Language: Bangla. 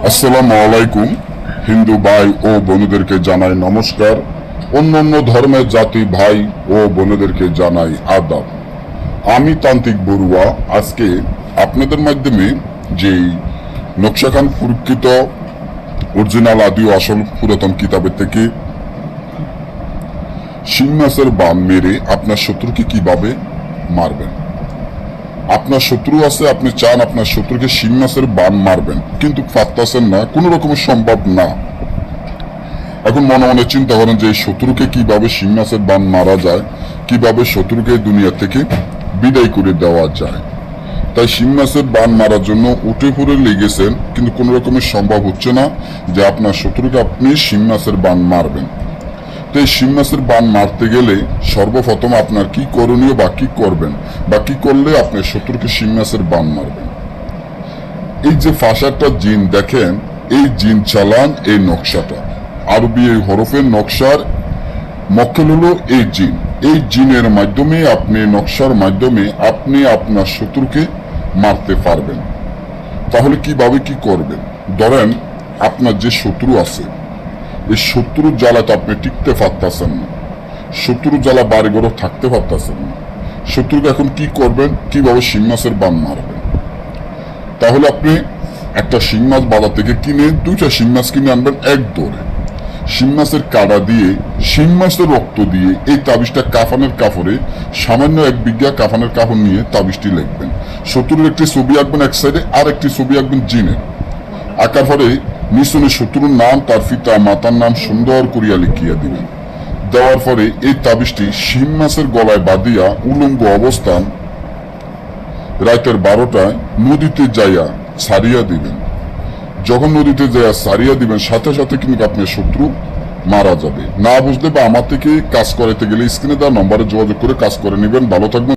আসসালামু আলাইকুম। হিন্দু ভাই ও বোনদেরকে জানাই নমস্কার। অন্যান্য ধর্মের জাতি ভাই ও বোনদেরকে জানাই আদাব। আমি তান্ত্রিক বড়ুয়া। আজকে আপনাদের মাধ্যমে যে নকশাখান পুরকৃত অরিজিনাল আদি ও আসল পুরাতন কিতাবের থেকে মাছের বাম মেরে আপনার শত্রুকে কীভাবে মারবেন? আপনার শত্রু আছে, আপনি চান আপনার শত্রুকে মাছের বান মারবেন, কিন্তু পারতেছেন না, কোনো রকমের সম্ভব না। এখন মনে মনে চিন্তা করেন যে শত্রুকে কীভাবে মাছের বান মারা যায়, কীভাবে শত্রুকে দুনিয়া থেকে বিদায় করে দেওয়া যায়। তাই মাছের বান মারার জন্য উঠে পড়ে লেগেছেন, কিন্তু কোনো রকমের সম্ভব হচ্ছে না যে আপনার শত্রুকে আপনি মাছের বান মারবেন। তো এই শিং মাছের বান মারতে গেলে সর্বপ্রথম আপনার কি করণীয় বা কি করবেন? বা কি করলে আপনার শত্রুকে শিং মাছের বান মারবেন? এই যে ফাঁসাটা জিন, দেখেন, এই জিন চালান এই নকশাটা। আরবি এই হরফের নকশার মক্কেল হলো এই জিন। এই জিনের মাধ্যমে আপনি, নকশার মাধ্যমে আপনি আপনার শত্রুকে মারতে পারবেন। তাহলে কীভাবে কি করবেন? ধরেন, আপনার যে শত্রু আছে এই শত্রুর জ্বালাতে আপনি টিকতে পারতেছেন না। শত্রুর জ্বালা বাড়ি ঘরে থাকতে পারতেছেন না। শত্রুকে এখন কি করবেন? কীভাবে মাছের বান মারবেন? তাহলে আপনি একটা মাছ বাজার থেকে কিনে দুইটা শিং মাছ কিনে আনবেন এক দৌড়ে। শিং মাছের কাটা দিয়ে মাছের রক্ত দিয়ে এই তাবিজটা কাফানের কাপড়ে সামান্য এক বিঘা কাফানের কাপড় নিয়ে তাবিজটি লিখবেন। শত্রুর একটি ছবি আঁকবেন এক সাইডে আর একটি ছবি আঁকবেন জিনের আঁকার পরে নিচনে শত্রুর নাম, তার পিতা মাতার নাম সুন্দর করিয়া লিখিয়া দিবেন দেওয়ার পরে এই তাবিজটি শিং মাছের গলায় বাঁধিয়া উলঙ্গ অবস্থান রাতের বারোটায় নদীতে যাইয়া সারিয়া দিবেন যখন নদীতে যাইয়া সারিয়া দিবেন, সাথে সাথে কিন্তু আপনার শত্রু মারা যাবে। না বুঝলে বা আমার থেকে কাজ করাইতে গেলে স্ক্রিনে দেওয়া নম্বরে যোগাযোগ করে কাজ করে নেবেন। ভালো থাকবেন।